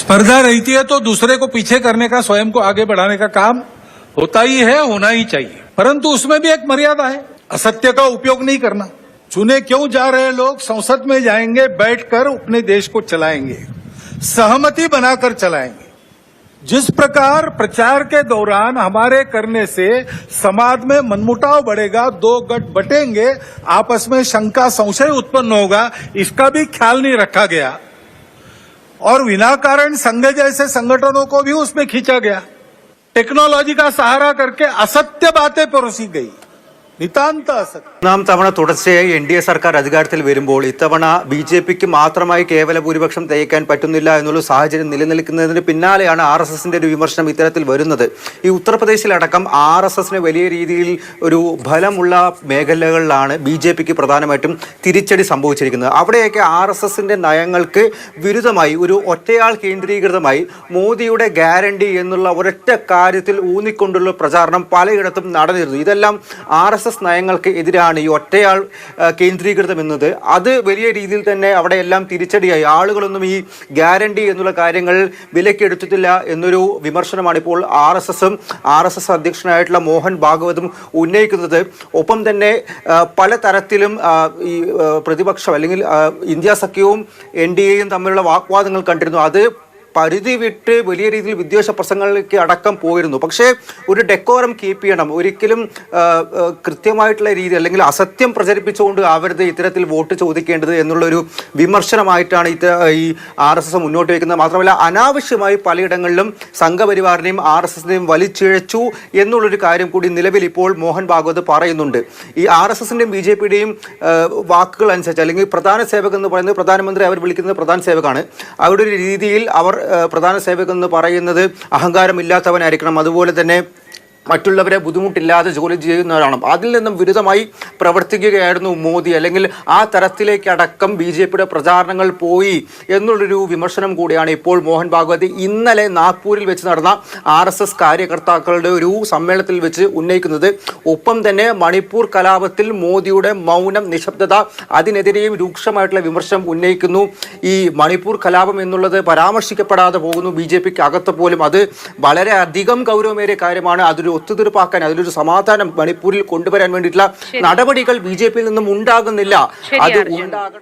स्पर्धा रहती है तो दूसरे को पीछे करने का, स्वयं को आगे बढ़ाने का काम होता ही है, होना ही चाहिए। परंतु उसमें भी एक मर्यादा है, असत्य का उपयोग नहीं करना। चुने क्यों जा रहे लोग? संसद में जाएँगे, बैठकर अपने देश को चलाएँगे, सहमति बनाकर चलाएँगे। जिस प्रकार प्रचार के दौरान हमारे करने से समाज में मनमुटाव बढ़ेगा, दो गट बटेंगे, आपस में शंका संशय उत्पन्न होगा, इसका भी ख्याल नहीं रखा गया। और विनाकारण संघ जैसे संगठनों को भी उसमें खींचा गया। टेक्नोलॉजी का सहारा करके असत्य बातें परोसी गई। നിതാന്ത ഒന്നാം തവണ തുടർച്ചയായി എൻ ഡി എ സർക്കാർ അധികാരത്തിൽ വരുമ്പോൾ ഇത്തവണ ബി ജെ പിക്ക് മാത്രമായി കേവല ഭൂരിപക്ഷം തയ്ക്കാൻ പറ്റുന്നില്ല എന്നുള്ള സാഹചര്യം നിലനിൽക്കുന്നതിന് പിന്നാലെയാണ് ആർ എസ് എസിന്റെ ഒരു വിമർശനം ഇത്തരത്തിൽ വരുന്നത്. ഈ ഉത്തർപ്രദേശിലടക്കം ആർ എസ് എസിന് വലിയ രീതിയിൽ ഒരു ഫലമുള്ള മേഖലകളിലാണ് ബി ജെ പിക്ക് പ്രധാനമായിട്ടും തിരിച്ചടി സംഭവിച്ചിരിക്കുന്നത്. അവിടെയൊക്കെ ആർ എസ് എസിന്റെ നയങ്ങൾക്ക് വിരുദ്ധമായി ഒരു ഒറ്റയാൾ കേന്ദ്രീകൃതമായി മോദിയുടെ ഗ്യാരണ്ടി എന്നുള്ള ഒരൊറ്റ കാര്യത്തിൽ ഊന്നിക്കൊണ്ടുള്ള പ്രചാരണം പലയിടത്തും നടന്നിരുന്നു. ഇതെല്ലാം ആർ എസ് എസ് നയങ്ങൾക്ക് എതിരാണ് ഈ ഒറ്റയാൾ കേന്ദ്രീകൃതമെന്നത്. അത് വലിയ രീതിയിൽ തന്നെ അവിടെ എല്ലാം തിരിച്ചടിയായി. ആളുകളൊന്നും ഈ ഗ്യാരണ്ടി എന്നുള്ള കാര്യങ്ങൾ വിലക്കെടുത്തിട്ടില്ല എന്നൊരു വിമർശനമാണ് ഇപ്പോൾ ആർ എസ് എസും ആർ എസ് എസ് അധ്യക്ഷനായിട്ടുള്ള മോഹൻ ഭാഗവതും ഉന്നയിക്കുന്നത്. ഒപ്പം തന്നെ പല തരത്തിലും ഈ പ്രതിപക്ഷം അല്ലെങ്കിൽ ഇന്ത്യ സഖ്യവും എൻ ഡി എയും തമ്മിലുള്ള വാഗ്വാദങ്ങൾ കണ്ടിരുന്നു. അത് പരിധി വിട്ട് വലിയ രീതിയിൽ വിദ്വേഷ പ്രസംഗങ്ങളിലേക്ക് അടക്കം പോയിരുന്നു. പക്ഷേ ഒരു ഡെക്കോറം കീപ്പ് ചെയ്യണം. ഒരിക്കലും കൃത്യമായിട്ടുള്ള രീതി അല്ലെങ്കിൽ അസത്യം പ്രചരിപ്പിച്ചുകൊണ്ട് ആവരുത് ഇത്തരത്തിൽ വോട്ട് ചോദിക്കേണ്ടത് എന്നുള്ളൊരു വിമർശനമായിട്ടാണ് ഇത് ഈ ആർ എസ് എസ് മുന്നോട്ട് വയ്ക്കുന്നത് മാത്രമല്ല അനാവശ്യമായി പലയിടങ്ങളിലും സംഘപരിവാറിനെയും ആർ എസ് എസിനെയും വലിച്ചിഴച്ചു എന്നുള്ളൊരു കാര്യം കൂടി നിലവിൽ ഇപ്പോൾ മോഹൻ ഭാഗവത് പറയുന്നുണ്ട്. ഈ ആർ എസ് എസിന്റെയും ബി ജെ പിയുടെയും വാക്കുകൾ അനുസരിച്ച് അല്ലെങ്കിൽ പ്രധാന സേവകൻ എന്ന് പറയുന്നത് പ്രധാനമന്ത്രി അവർ വിളിക്കുന്നത് പ്രധാന സേവകാണ് അവരുടെ ഒരു രീതിയിൽ അവർ പ്രധാന സേവകൻ എന്ന് പറയുന്നത് അഹങ്കാരമില്ലാത്തവനായിരിക്കണം. അതുപോലെ തന്നെ മറ്റുള്ളവരെ ബുദ്ധിമുട്ടില്ലാതെ ജോലി ചെയ്യുന്നവരാണ്. അതിൽ നിന്നും വിരുദ്ധമായി പ്രവർത്തിക്കുകയായിരുന്നു മോദി. അല്ലെങ്കിൽ ആ തരത്തിലേക്കടക്കം ബി ജെ പിയുടെ പ്രചാരണങ്ങൾ പോയി എന്നുള്ളൊരു വിമർശനം കൂടിയാണ് ഇപ്പോൾ മോഹൻ ഭാഗവത് ഇന്നലെ നാഗ്പൂരിൽ വെച്ച് നടന്ന ആർ എസ് എസ് കാര്യകർത്താക്കളുടെ ഒരു സമ്മേളനത്തിൽ വെച്ച് ഉന്നയിക്കുന്നത് ഒപ്പം തന്നെ മണിപ്പൂർ കലാപത്തിൽ മോദിയുടെ മൗനം നിശബ്ദത അതിനെതിരെയും രൂക്ഷമായിട്ടുള്ള വിമർശനം ഉന്നയിക്കുന്നു. ഈ മണിപ്പൂർ കലാപം എന്നുള്ളത് പരാമർശിക്കപ്പെടാതെ പോകുന്നു ബി ജെ പിക്ക് അകത്ത് പോലും. അത് വളരെ അധികം ഗൗരവമേറിയ കാര്യമാണ്. അതൊരു ഒത്തുതീർപ്പാക്കാൻ അതിലൊരു സമാധാനം മണിപ്പൂരിൽ കൊണ്ടുവരാൻ വേണ്ടിയിട്ടുള്ള നടപടികൾ ബി ജെ പിയിൽ നിന്നും ഉണ്ടാകുന്നില്ല. അത് ഉണ്ടാകണം.